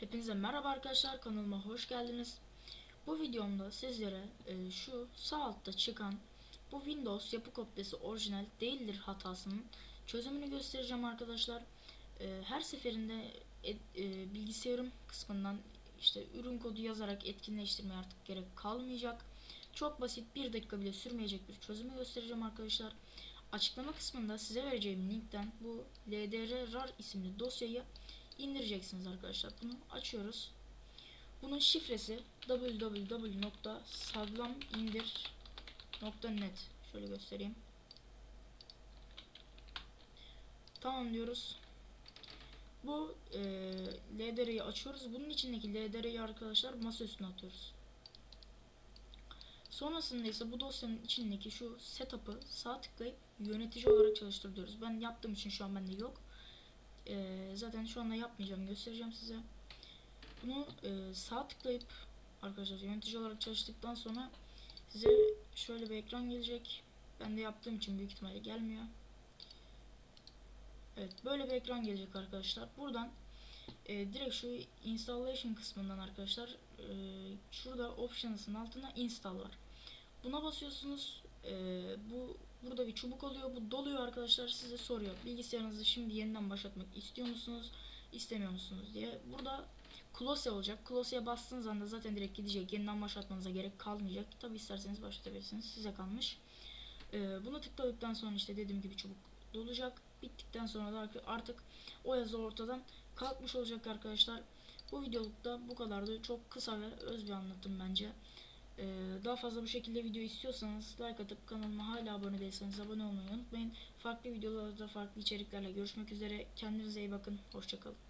Hepinize merhaba arkadaşlar kanalıma hoş geldiniz. Bu videomda sizlere e, şu sağ altta çıkan bu Windows yapı kopyası orijinal değildir hatasının çözümünü göstereceğim arkadaşlar. E, her seferinde et- e, bilgisayarım kısmından işte ürün kodu yazarak etkinleştirmeye artık gerek kalmayacak. Çok basit bir dakika bile sürmeyecek bir çözümü göstereceğim arkadaşlar. Açıklama kısmında size vereceğim linkten bu ldr rar isimli dosyayı indireceksiniz arkadaşlar. Bunu açıyoruz. Bunun şifresi www.saglamindir.net Şöyle göstereyim. Tamam diyoruz. Bu e, LDR'yi açıyoruz. Bunun içindeki LDR'yi arkadaşlar masa üstüne atıyoruz. Sonrasında ise bu dosyanın içindeki şu setup'ı sağ tıklayıp yönetici olarak çalıştır diyoruz. Ben yaptığım için şu an bende yok. Ee, zaten şu anda yapmayacağım göstereceğim size. Bunu e, sağ tıklayıp arkadaşlar yönetici olarak çalıştıktan sonra size şöyle bir ekran gelecek. Ben de yaptığım için büyük ihtimalle gelmiyor. Evet böyle bir ekran gelecek arkadaşlar. Buradan e, direkt şu installation kısmından arkadaşlar e, şurada options'ın altında install var. Buna basıyorsunuz. E, bu burada bir çubuk oluyor. Bu doluyor arkadaşlar. Size soruyor. Bilgisayarınızı şimdi yeniden başlatmak istiyor musunuz? istemiyor musunuz diye. Burada Close olacak. Close'ya bastığınız anda zaten direkt gidecek. Yeniden başlatmanıza gerek kalmayacak. Tabi isterseniz başlatabilirsiniz. Size kalmış. E, bunu tıkladıktan sonra işte dediğim gibi çubuk dolacak. Bittikten sonra da artık o yazı ortadan kalkmış olacak arkadaşlar. Bu videolukta bu kadardı. Çok kısa ve öz bir anlatım bence. Ee, daha fazla bu şekilde video istiyorsanız like atıp kanalıma hala abone değilseniz abone olmayı unutmayın. Farklı videolarda farklı içeriklerle görüşmek üzere. Kendinize iyi bakın. Hoşçakalın.